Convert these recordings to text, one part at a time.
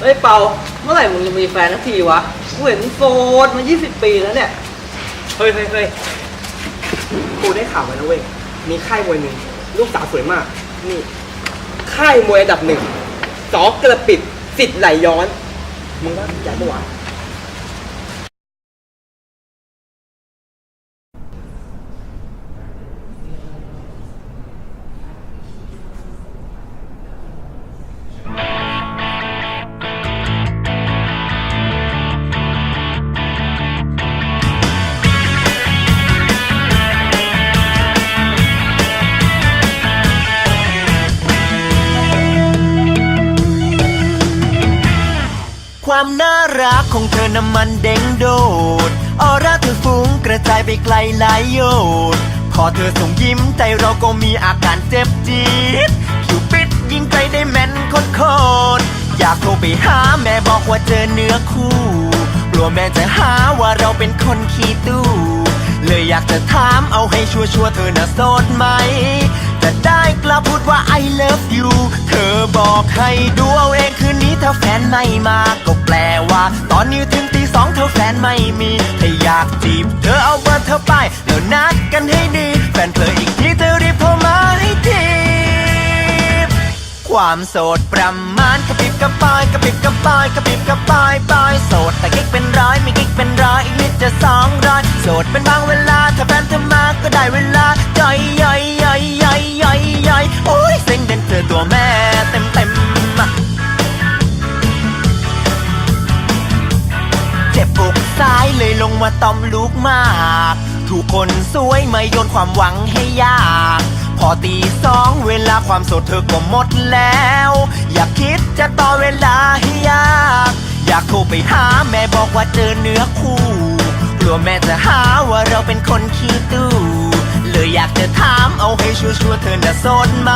เฮ้ยเปาเมื่อไหร่มึงจะมีแฟนสักทีวะกูเห็นมึงโสดมา 20 ปีแล้วเนี่ย เฮ้ยเฮ้ยเฮ้ยกูได้ข่าวมาแล้วเว้ย มีค่ายมวยหนึ่งลูกสาวสวยมาก นี่ ค่ายมวยอันดับหนึ่งสอกระปิดสิทธิ์ไหลย้อน มึงว่าอยากปะวะ ความน่ารักของเธอน้ำมันเด้งโดด ออร่าเธอฟุ้งกระจายไปไกลหลายโยชน์พอเธอส่งยิ้มใจเราก็มีอาการเจ็บจี๊ดคิวปิดยิงใจได้แม่นโคตรอยากโทรไปหาแม่บอกว่าเจอเนื้อคู่กลัวแม่จะหาว่าเราเป็นคนขี้ตู้ เลยอยากจะถามเอาให้ชัวร์ๆเธอน่ะโสดไหม จะได้กลับพูดว่า I love you เธอบอกให้ดูเอาเองคืนนี้ถ้าแฟนไม่มาก็แปลว่า ตอนนี้ถึงตีสองเธอแฟนไม่มีถ้าอยากจีบเธอเอาเบอร์เธอไป แล้วนัดกันให้ดี แฟนเธออีกทีเธอรีบโทรมาให้ทีความโสดประมาณกระปิบกระปายกระปิบกระปายกระปิบกระปายปายโสดแต่กิ๊กเป็นร้อยไม่กิ๊กเป็นร้อยอีกนิดจะสองร้อยโสดเป็นบางเวลาถ้าแฟนเธอมาก็ได้เวลาย่อยายเลยลงมาตอมลูกมาก ถูกคนสวยมาโยนความหวังให้ยาก พอตีสองเวลาความสดเธอก็หมดแล้ว อย่าคิดจะต่อเวลาให้ยาก อยากโทรไปหาแม่บอกว่าเจอเนื้อคู่กลัวแม่จะหาว่าเราเป็นคนขี้ตู้เลยอยากจะถามเอาให้ชัวร์ๆเธอน่ะโสดไหม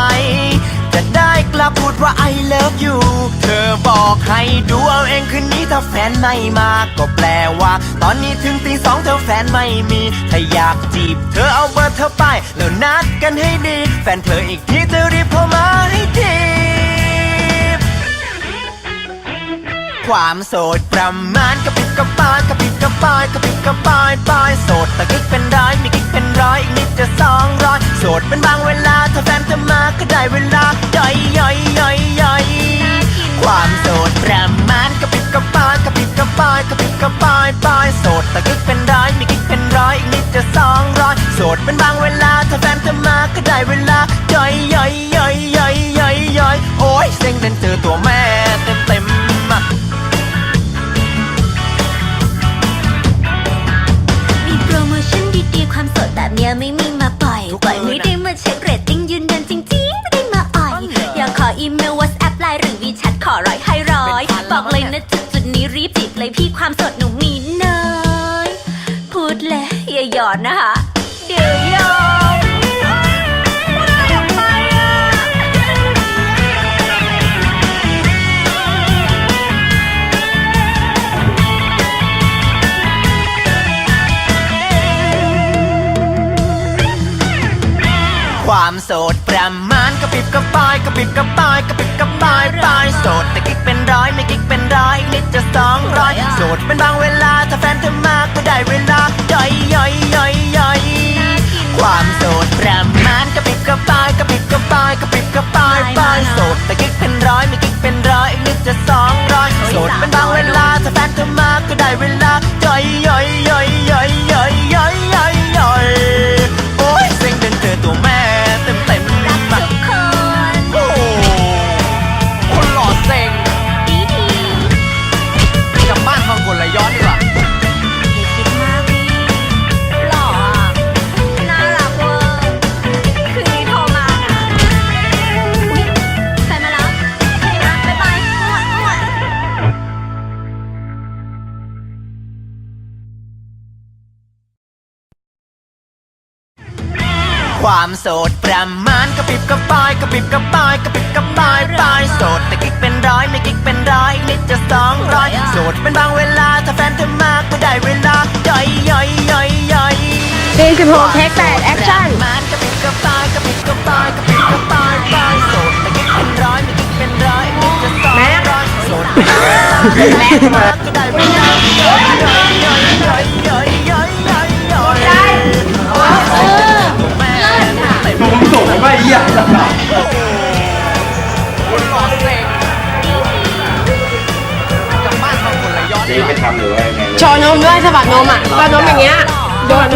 จะได้กลับพูดว่า I love you เธอบอกให้ดูเอาเองคืนนี้ถ้าแฟนไม่มา ก็แปลว่า ตอนนี้ถึงตีสองเธอแฟนไม่มี ถ้าอยากจีบ เธอเอาเบอร์เธอไป แล้วนัดกันให้ดี แฟนเธออีกทีเธอรีบโทรมาให้ที ความโสดประมาณกระปิบกระปายกระปิบกระปายกระปิบกระปายปายโสดแต่กิ๊กเป็นร้อยมีกิ๊กเป็นร้อยอีกนิดจะสองร้อยโสดเป็นบางเวลาถ้าแฟนเธอมาก็ได้เวลาย่อยย่อยย่อยย่อยความโสดประมาณกระปิบกระปายกระปิบกระปายกระปิบกระปายปายโสดแต่กิ๊กเป็นร้อยมีกิ๊กเป็นร้อยอีกนิดจะสองร้อยโสดเป็นบางเวลาถ้าแฟนเธอมาก็ได้เวลาย่อยย่อยย่อยย่อยย่อยย่อยโอ้ยเซ็งเดินเจอตัวแม่ ไม่มีมาปล่อยทุกปล่อยมื้อไม่นะได้มาเช็คเรตติ้งยืนยันจริงๆ ไม่ได้มาอ่อยอยากขออีเมล WhatsApp ไลน์หรือวีแชทขอร้อยให้ร้อย บอกเลยนะจุดจุดๆนี้รีบจิบเลยพี่ความสดหนูมีน้อย พูดเลยอย่าหยอดนะคะ ความโสดประมาณกระปิบกระปายกระปิบกระปายกระปิบกระปายปายโสดแต่กิ๊กเป็นร้อยไม่กิ๊กเป็นร้อยอีกนิดจะสองร้อยโสดเป็นบางเวลาถ้าแฟนเธอมาก็ได้เวลาย่อยย่อยย่อยย่อยความโสดประมาณกระปิบกระปายกระปิบกระปายกระปิบกระปายปายโสดแต่กิ๊กเป็นร้อยไม่กิ๊กเป็นร้อยอีกนิดจะสองร้อยโสดเป็นบางเวลาถ้าแฟนเธอมาก็ได้เวลาย่อยย่อยย่อย ความโสดประมาณกระปิบกระปายกระปิบกระปายกระปิบกระปายปายโสดแต่กิ๊กเป็นร้อยไม่กิ๊กเป็นร้อยอีกนิดจะสองร้อยโสดเป็นบางเวลาถ้าแฟนเธอมาก็ได้เวลาย่อยย่อยย่อยย่อยซีนสิบหกเทคแปดแอคชั่นประมาณกระปิบกระปายกระปิบกระปายกระปิบกระปายปายโสดแต่กิ๊กเป็นร้อยไม่กิ๊กเป็นร้อยอีกนิดจะสองร้อยโสดเป็นบางเว มึงส่งไปเหี้ยเจ๊ไปทำหรือว่ายังไง โชว์นมด้วยสะบัดนมอะสะบัดนมอย่างเงี้ยโดน